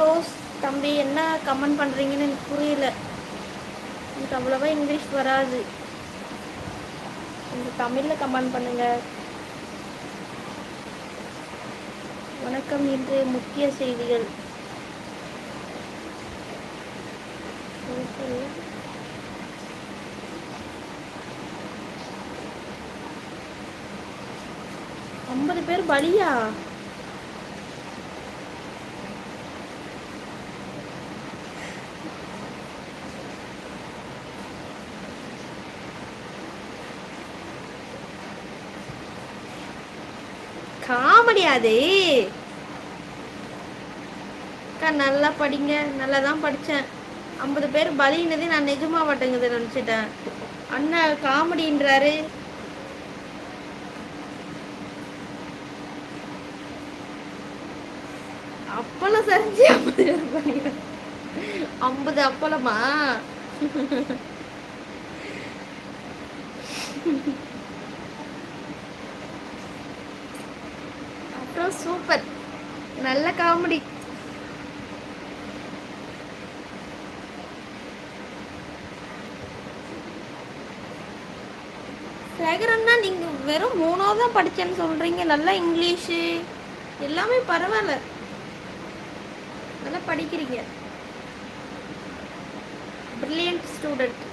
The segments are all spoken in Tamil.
க்ளோஸ் தம்பி என்ன கமெண்ட் பண்ணுறீங்கன்னு எனக்கு புரியல. எனக்கு அவ்வளோவா இங்கிலீஷ் வராது. எனக்கு தமிழில் கமெண்ட் பண்ணுங்கள் வணக்கம் இன்று முக்கிய செய்திகள். ஐம்பது பேர் பலியா? காமெடி அது. அக்கா நல்லா படிங்க. நல்லா தான் படித்தேன் ஐம்பது பேர் பலினதே நான் நிஜமா மாட்டேங்குது நினச்சிட்டேன். அண்ணா காமெடின்றாரு. அப்பளம் சரிஞ்சு ஐம்பது பேர் ஐம்பது அப்பளமா? அப்புறம் சூப்பர். நல்ல காமெடி சேகரன்னா நீங்க வெறும் மூணாவது தான் படிச்சேன்னு சொல்றீங்க. நல்லா இங்கிலீஷு. எல்லாமே பரவாயில்ல. நல்லா படிக்கிறீங்க. பிரில்லியன்ட் ஸ்டூடெண்ட்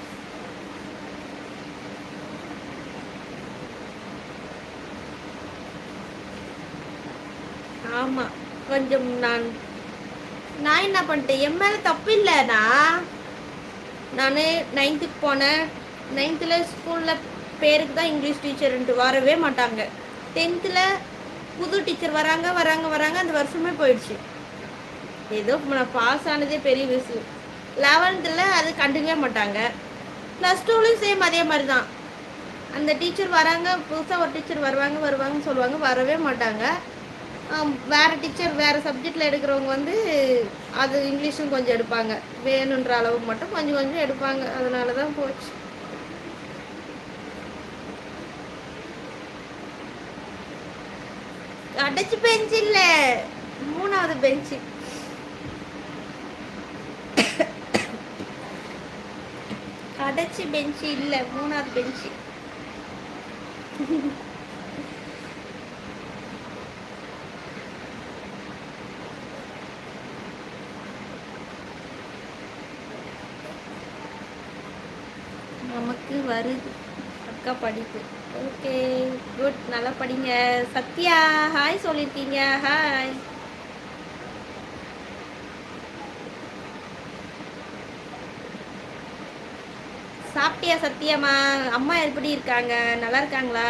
ஆமா. கொஞ்சம் நான் நான் என்ன பண்ணிட்டேன்? என் மேல தப்பு இல்லைண்ணா நான் நைன்த்துக்கு போனேன். நைன்த்தில் ஸ்கூலில் பேருக்கு தான் இங்கிலீஷ் டீச்சர்ன்ட்டு வரவே மாட்டாங்க. டென்த்தில் புது டீச்சர் வராங்க வராங்க வராங்க அந்த வருஷமே போயிடுச்சு. ஏதோ நான் பாஸ் ஆனதே பெரிய விஷயம். லெவன்த்தில் அது கண்டுக்கவே மாட்டாங்க. ப்ளஸ் டூலையும் சேம் அதே மாதிரி தான் அந்த டீச்சர் வராங்க புதுசாக ஒரு டீச்சர் வருவாங்க வருவாங்கன்னு சொல்லுவாங்க வரவே மாட்டாங்க. வேற டீச்சர் வேற சப்ஜெக்டில் எடுக்கிறவங்க வந்து அது இங்கிலீஷும் கொஞ்சம் எடுப்பாங்க. வேணுன்ற அளவு மட்டும் கொஞ்சம் கொஞ்சம் எடுப்பாங்க. அதனால தான் போச்சு. அடைச்சு பெஞ்ச் இல்லை. மூணாவது பெஞ்சு அடைச்சு பெஞ்சு இல்லை. மூணாவது பெஞ்சு நமக்கு வருது. அக்கா படிப்பு. Okay good. நல்லா படிங்க. சத்யா ஹாய் சொல்லியிருக்கீங்க ஹாய் சாப்பிட்டியா சத்தியம்மா அம்மா எப்படி இருக்காங்க? நல்லா இருக்காங்களா?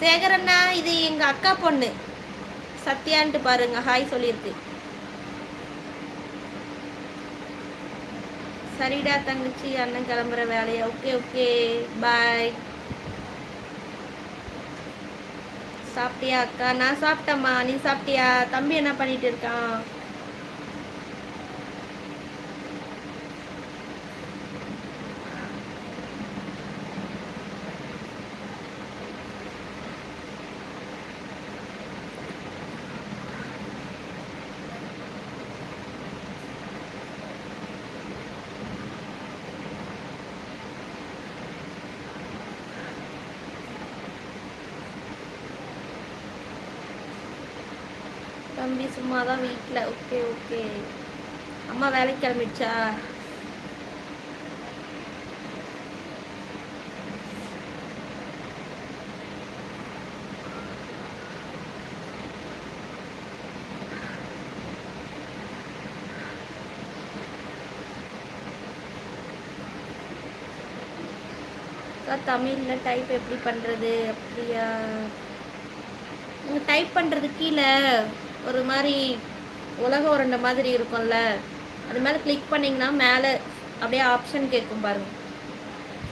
சேகரண்ணா இது எங்க அக்கா பொண்ணு. சத்யான்ட்டு பாருங்க. ஹாய் சொல்லியிருக்கு சரிடா தங்கச்சி அண்ணன் கிளம்புற வேலையா. ஓகே ஓகே பாய் சாப்பிட்டியா அக்கா? நான் சாப்பிட்டேம்மா. நீ சாப்பிட்டியா? தம்பி என்ன பண்ணிட்டு இருக்கான்? தம்பி சும்மா தான் வீட்டில் ஓகே ஓகே. அம்மா வேலைக்கு கிளம்பிடுச்சா? தமிழில் டைப் எப்படி பண்ணுறது அப்படியா? நீங்கள் டைப் பண்ணுறது கீழே. ஒரு மாதிரி உலக உருண்டை மாதிரி இருக்கும்ல. அது மேலே கிளிக் பண்ணிங்கன்னா மேலே அப்படியே ஆப்ஷன் கேட்கும் பாருங்க.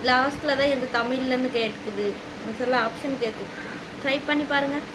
லாஸ்ட்டில் தான் இந்த தமிழ்லன்னு கேட்குது. சொல்ல ஆப்ஷன் கேட்கும் ட்ரை பண்ணி பாருங்கள்